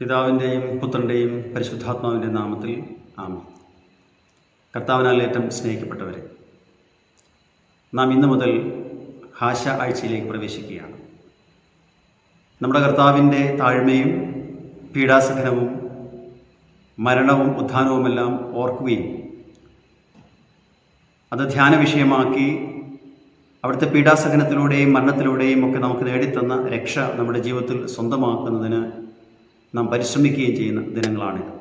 പിതാവിന്റെയും പുത്രന്റെയും പരിശുദ്ധാത്മാവിന്റെ നാമത്തിൽ ആമ കർത്താവിനാൽ ഏറ്റവും സ്നേഹിക്കപ്പെട്ടവരെ നാം ഇന്നു മുതൽ ഹാശ ആഴ്ചയിലേക്ക് പ്രവേശിക്കുകയാണ്. നമ്മുടെ കർത്താവിന്റെ താഴ്മയും പീഡാസഹനവും മരണവും ഉത്ഥാനവുമെല്ലാം ഓർക്കുകയും അത് ധ്യാന വിഷയമാക്കി അവിടുത്തെ പീഡാസഹനത്തിലൂടെയും മരണത്തിലൂടെയും ഒക്കെ നമുക്ക് നേടിത്തന്ന രക്ഷ നമ്മുടെ ജീവിതത്തിൽ സ്വന്തമാക്കുന്നതിന് നാം പരിശ്രമിക്കുകയും ചെയ്യുന്ന ദിനങ്ങളാണിത്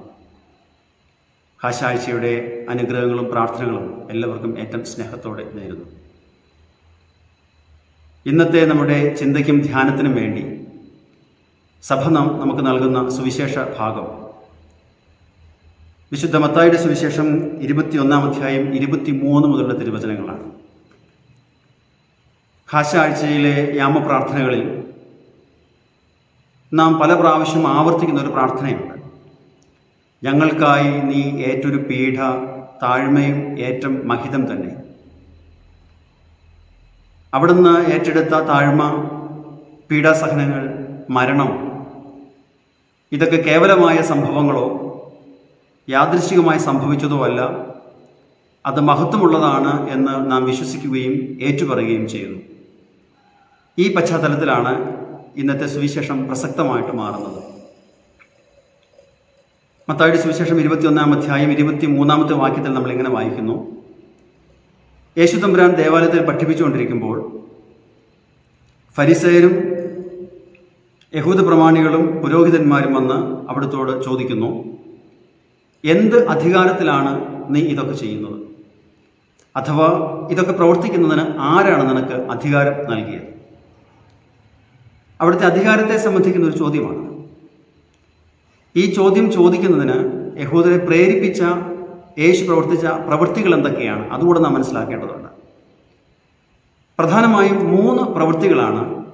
ഹാശാഴ്ചയുടെ അനുഗ്രഹങ്ങളും പ്രാർത്ഥനകളും എല്ലാവർക്കും ഏറ്റവും സ്നേഹത്തോടെ നേരുന്നു. ഇന്നത്തെ നമ്മുടെ ചിന്തയ്ക്കും ധ്യാനത്തിനും വേണ്ടി സഭ നാം നമുക്ക് നൽകുന്ന സുവിശേഷ ഭാഗം. വിശുദ്ധ മത്തായുടെ സുവിശേഷം ഇരുപത്തിയൊന്നാം അധ്യായം ഇരുപത്തി മൂന്ന് മുതലുള്ള തിരുവചനങ്ങളാണ്. ഹാശാഴ്ചയിലെ യാമപ്രാർത്ഥനകളിൽ നാം പല പ്രാവശ്യം ആവർത്തിക്കുന്ന ഒരു പ്രാർത്ഥനയുണ്ട്. ഞങ്ങൾക്കായി നീ ഏറ്റൊരു പീഠ താഴ്മയും ഏറ്റം മഹിതം തന്നെ. അവിടുന്ന് ഏറ്റെടുത്ത താഴ്മ പീഡാസഹനങ്ങൾ മരണം ഇതൊക്കെ കേവലമായ സംഭവങ്ങളോ യാദൃശ്ചികമായി സംഭവിച്ചതോ അല്ല. അത് മഹത്വമുള്ളതാണ് എന്ന് നാം വിശ്വസിക്കുകയും ഏറ്റുപറയുകയും ചെയ്യുന്നു. ഈ പശ്ചാത്തലത്തിലാണ് ഇന്നത്തെ സുവിശേഷം പ്രസക്തമായിട്ട് മാറുന്നത്. മത്തായുടെ സുവിശേഷം ഇരുപത്തിയൊന്നാം അധ്യായം ഇരുപത്തി മൂന്നാമത്തെ വാക്യത്തിൽ നമ്മൾ ഇങ്ങനെ വായിക്കുന്നു. യേശു തമ്പുരാൻ ദേവാലയത്തിൽ പഠിപ്പിച്ചുകൊണ്ടിരിക്കുമ്പോൾ ഫരിസയരും യഹൂദ പ്രമാണികളും പുരോഹിതന്മാരും വന്ന് അവിടുത്തോട് ചോദിക്കുന്നു എന്ത് അധികാരത്തിലാണ് നീ ഇതൊക്കെ ചെയ്യുന്നത്? അഥവാ ഇതൊക്കെ പ്രവർത്തിക്കുന്നതിന് ആരാണ് നിനക്ക് അധികാരം നൽകിയത്? അവിടുത്തെ അധികാരത്തെ സംബന്ധിക്കുന്ന ഒരു ചോദ്യമാണ്. ഈ ചോദ്യം ചോദിക്കുന്നതിന് യഹൂദരെ പ്രേരിപ്പിച്ച യേശു പ്രവർത്തിച്ച പ്രവൃത്തികൾ എന്തൊക്കെയാണ്? അതുകൂടെ നാം മനസ്സിലാക്കേണ്ടതുണ്ട്. പ്രധാനമായും മൂന്ന് പ്രവൃത്തികളാണ്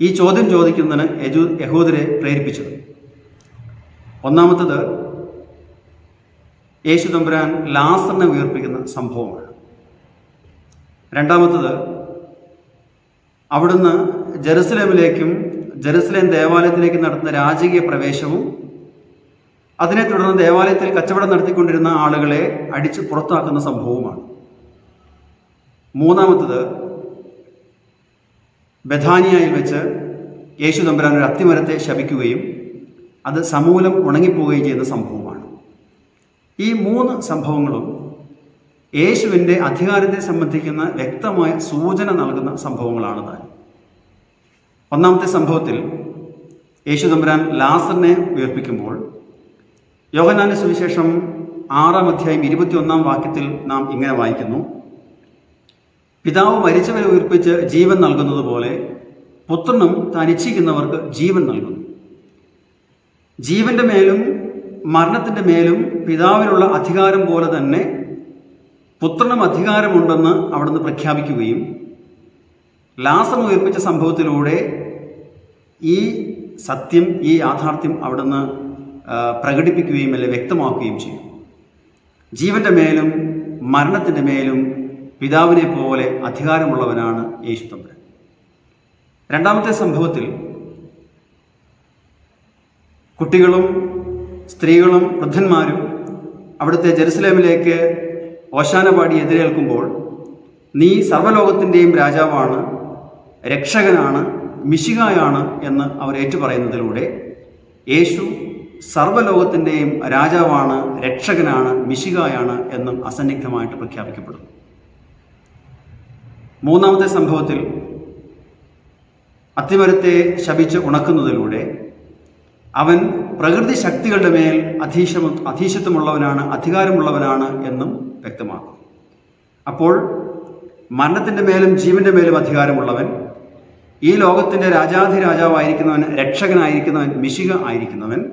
ഈ ചോദ്യം ചോദിക്കുന്നതിന് യജു യഹൂദരെ പ്രേരിപ്പിച്ചത്. ഒന്നാമത്തത് യേശു തമ്പുരാൻ ലാസറിനെ ഉയർപ്പിക്കുന്ന സംഭവമാണ്. രണ്ടാമത്തത് അവിടുന്ന് ജെറുസലേമിലേക്കും ജെറുസലേം ദേവാലയത്തിലേക്ക് നടത്തുന്ന രാജകീയ പ്രവേശവും അതിനെ തുടർന്ന് ദേവാലയത്തിൽ കച്ചവടം നടത്തിക്കൊണ്ടിരുന്ന ആളുകളെ അടിച്ച് പുറത്താക്കുന്ന സംഭവവുമാണ്. മൂന്നാമത്തത് ബഥാനിയയിൽ വെച്ച് യേശു തമ്പുരാൻ ഒരു അത്തിമരത്തെ ശപിക്കുകയും അത് സമൂലം ഉണങ്ങിപ്പോവുകയും ചെയ്യുന്ന സംഭവമാണ്. ഈ മൂന്ന് സംഭവങ്ങളും യേശുവിന്റെ അധികാരത്തെ സംബന്ധിക്കുന്ന വ്യക്തമായ സൂചന നൽകുന്ന സംഭവങ്ങളാണ് താൻ. ഒന്നാമത്തെ സംഭവത്തിൽ യേശു തമ്പുരാൻ ലാസറിനെ ഉയർപ്പിക്കുമ്പോൾ യോഹനാന്റെ സുവിശേഷം ആറാം അധ്യായം ഇരുപത്തിയൊന്നാം വാക്യത്തിൽ നാം ഇങ്ങനെ വായിക്കുന്നു. പിതാവ് മരിച്ചവരെ ഉയർപ്പിച്ച് ജീവൻ നൽകുന്നത് പോലെ പുത്രനും താൻ ഇച്ഛിക്കുന്നവർക്ക് ജീവൻ നൽകുന്നു. ജീവന്റെ മേലും മരണത്തിന്റെ മേലും പിതാവിനുള്ള അധികാരം പോലെ തന്നെ പുത്രനും അധികാരമുണ്ടെന്ന് അവിടുന്ന് പ്രഖ്യാപിക്കുകയും ലാസം ഉയർപ്പിച്ച സംഭവത്തിലൂടെ ഈ സത്യം ഈ യാഥാർത്ഥ്യം അവിടുന്ന് പ്രകടിപ്പിക്കുകയും അല്ലെ വ്യക്തമാക്കുകയും ചെയ്യും. ജീവന്റെ മേലും മരണത്തിന്റെ മേലും പിതാവിനെ പോലെ അധികാരമുള്ളവനാണ് യേശു രണ്ടാമത്തെ സംഭവത്തിൽ കുട്ടികളും സ്ത്രീകളും വൃദ്ധന്മാരും അവിടുത്തെ ജെറുസലേമിലേക്ക് ഓശാനപാടി എതിരേൽക്കുമ്പോൾ നീ സർവലോകത്തിന്റെയും രാജാവാണ് രക്ഷകനാണ് മിശികായാണ് എന്ന് അവർ ഏറ്റുപറയുന്നതിലൂടെ യേശു സർവലോകത്തിന്റെയും രാജാവാണ് രക്ഷകനാണ് മിശികായാണ് എന്നും അസന്നിഗ്ധമായിട്ട് പ്രഖ്യാപിക്കപ്പെടുന്നു. മൂന്നാമത്തെ സംഭവത്തിൽ അത്തിമരത്തെ ശപിച്ച് ഉണക്കുന്നതിലൂടെ അവൻ പ്രകൃതി ശക്തികളുടെ മേൽ അധീശ അധീശത്വമുള്ളവനാണ് അധികാരമുള്ളവനാണ് എന്നും വ്യക്തമാക്കും അപ്പോൾ മരണത്തിന്റെ മേലും ജീവന്റെ മേലും അധികാരമുള്ളവൻ ഈ ലോകത്തിന്റെ രാജാധിരാജാവായിരിക്കുന്നവൻ രക്ഷകനായിരിക്കുന്നവൻ മിശിക ആയിരിക്കുന്നവൻ.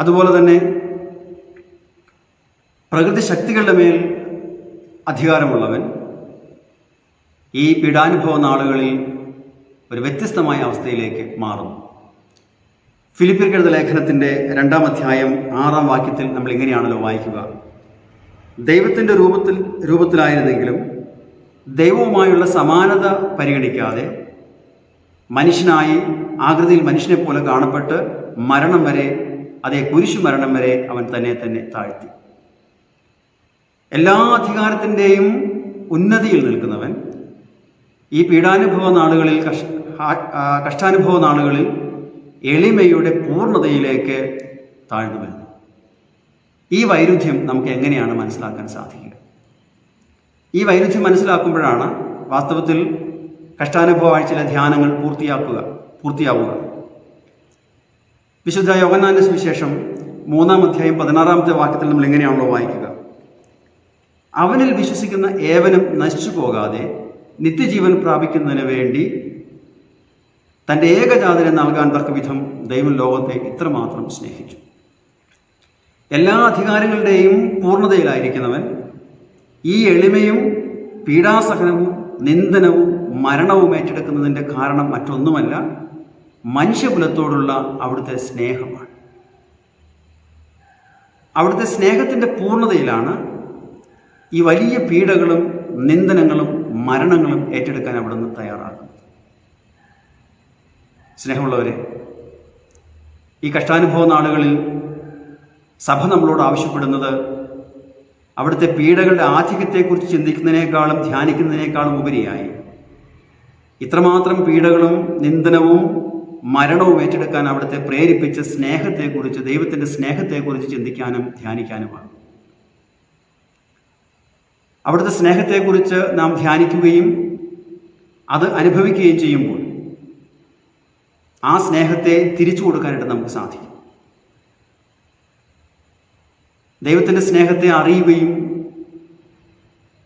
അതുപോലെ തന്നെ പ്രകൃതി ശക്തികളുടെ മേൽ അധികാരമുള്ളവൻ. ഈ പീഡാനുഭവ നാളുകളിൽ ഒരു വ്യത്യസ്തമായ അവസ്ഥയിലേക്ക് മാറുന്നു. ഫിലിപ്പിർക്കെഴുത ലേഖനത്തിന്റെ രണ്ടാം അധ്യായം ആറാം വാക്യത്തിൽ നമ്മൾ ഇങ്ങനെയാണല്ലോ വായിക്കുക. ദൈവത്തിന്റെ രൂപത്തിൽ രൂപത്തിലായിരുന്നെങ്കിലും ദൈവവുമായുള്ള സമാനത പരിഗണിക്കാതെ മനുഷ്യനായി ആകൃതിയിൽ മനുഷ്യനെ പോലെ കാണപ്പെട്ട് മരണം വരെ അതേ കുരിശു മരണം വരെ അവൻ തന്നെ തന്നെ താഴ്ത്തി. എല്ലാ അധികാരത്തിന്റെയും ഉന്നതിയിൽ നിൽക്കുന്നവൻ ഈ പീഡാനുഭവ നാളുകളിൽ കഷ്ടാനുഭവ നാളുകളിൽ എളിമയുടെ പൂർണതയിലേക്ക് താഴ്ന്നു വരുന്നു. ഈ വൈരുദ്ധ്യം നമുക്ക് എങ്ങനെയാണ് മനസ്സിലാക്കാൻ സാധിക്കുക? ഈ വൈരുദ്ധ്യം മനസ്സിലാക്കുമ്പോഴാണ് വാസ്തവത്തിൽ കഷ്ടാനുഭവ ആഴ്ചയിലെ ധ്യാനങ്ങൾ പൂർത്തിയാക്കുക പൂർത്തിയാവുക. വിശുദ്ധ യോഗനാന്റെ സുവിശേഷം മൂന്നാം അധ്യായം പതിനാറാമത്തെ വാക്യത്തിൽ നമ്മൾ എങ്ങനെയാണല്ലോ വായിക്കുക? അവനിൽ വിശ്വസിക്കുന്ന ഏവനും നശിച്ചു പോകാതെ നിത്യജീവൻ പ്രാപിക്കുന്നതിന് വേണ്ടി തന്റെ ഏകജാതനെ നൽകാൻ തക്ക വിധം ദൈവം ലോകത്തെ ഇത്രമാത്രം സ്നേഹിച്ചു. എല്ലാ അധികാരങ്ങളുടെയും പൂർണതയിലായിരിക്കുന്നവൻ ഈ എളിമയും പീഡാസഹനവും നിന്ദനവും മരണവും ഏറ്റെടുക്കുന്നതിന്റെ കാരണം മറ്റൊന്നുമല്ല മനുഷ്യകുലത്തോടുള്ള അവിടുത്തെ സ്നേഹമാണ്. അവിടുത്തെ സ്നേഹത്തിന്റെ പൂർണതയിലാണ് ഈ വലിയ പീഡകളും നിന്ദനങ്ങളും മരണങ്ങളും ഏറ്റെടുക്കാൻ അവിടുന്ന് തയ്യാറാകുന്നത്. സ്നേഹമുള്ളവരെ ഈ കഷ്ടാനുഭവ നാളുകളിൽ സഭ നമ്മളോട് ആവശ്യപ്പെടുന്നത് അവിടുത്തെ പീഡകളുടെ ആധിക്യത്തെക്കുറിച്ച് ചിന്തിക്കുന്നതിനേക്കാളും ധ്യാനിക്കുന്നതിനേക്കാളും ഉപരിയായി. ഇത്രമാത്രം പീഡകളും നിന്ദനവും മരണവും ഏറ്റെടുക്കാൻ അവിടുത്തെ പ്രേരിപ്പിച്ച സ്നേഹത്തെക്കുറിച്ച് ദൈവത്തിന്റെ സ്നേഹത്തെക്കുറിച്ച് ചിന്തിക്കാനും ധ്യാനിക്കാനുമാണ്. അവിടുത്തെ സ്നേഹത്തെക്കുറിച്ച് നാം ധ്യാനിക്കുകയും അത് അനുഭവിക്കുകയും ചെയ്യുമ്പോൾ ആ സ്നേഹത്തെ തിരിച്ചു കൊടുക്കാനായിട്ട് നമുക്ക് സാധിക്കും. ദൈവത്തിന്റെ സ്നേഹത്തെ അറിയുകയും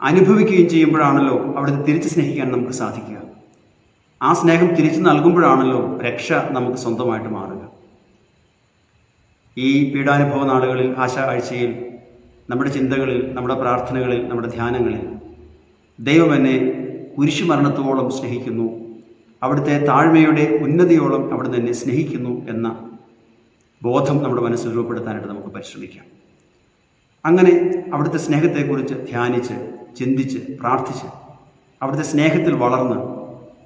അനുഭവിക്കുകയും ചെയ്യുമ്പോഴാണല്ലോ അവിടുത്തെ തിരിച്ച് സ്നേഹിക്കാൻ നമുക്ക് സാധിക്കുക. ആ സ്നേഹം തിരിച്ചു നൽകുമ്പോഴാണല്ലോ രക്ഷ നമുക്ക് സ്വന്തമായിട്ട് മാറുക. ഈ പീഡാനുഭവ നാളുകളിൽ ആശാ ആഴ്ചയിൽ നമ്മുടെ ചിന്തകളിൽ നമ്മുടെ പ്രാർത്ഥനകളിൽ നമ്മുടെ ധ്യാനങ്ങളിൽ ദൈവം എന്നെ കുരിശുമരണത്തോളം സ്നേഹിക്കുന്നു. അവിടുത്തെ താഴ്മയുടെ ഉന്നതിയോളം അവിടുന്ന് എന്നെ സ്നേഹിക്കുന്നു എന്ന ബോധം നമ്മുടെ മനസ്സിൽ രൂപപ്പെടുത്താനായിട്ട് നമുക്ക് പരിശ്രമിക്കാം. അങ്ങനെ അവിടുത്തെ സ്നേഹത്തെക്കുറിച്ച് ധ്യാനിച്ച് ചിന്തിച്ച് പ്രാർത്ഥിച്ച് അവിടുത്തെ സ്നേഹത്തിൽ വളർന്ന്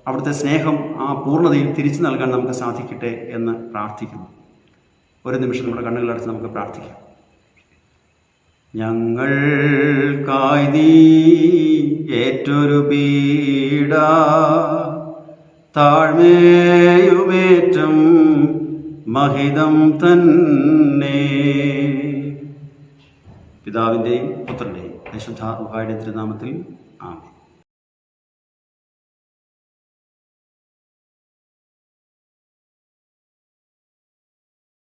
അവിടുത്തെ സ്നേഹം ആ പൂർണതയിൽ തിരിച്ചു നൽകാൻ നമുക്ക് സാധിക്കട്ടെ എന്ന് പ്രാർത്ഥിക്കുന്നു. ഒരു നിമിഷം നമ്മുടെ കണ്ണുകളടച്ച് നമുക്ക് പ്രാർത്ഥിക്കാം. ഞങ്ങൾ ഏറ്റൊരു പീഡ താഴ്മേയുമേറ്റം മഹിതം തന്നെ. പിതാവിന്റെയും പുത്രന്റെയും പരിശുദ്ധാത്മഹായുടെ തിരുനാമത്തിൽ ആമേൻ.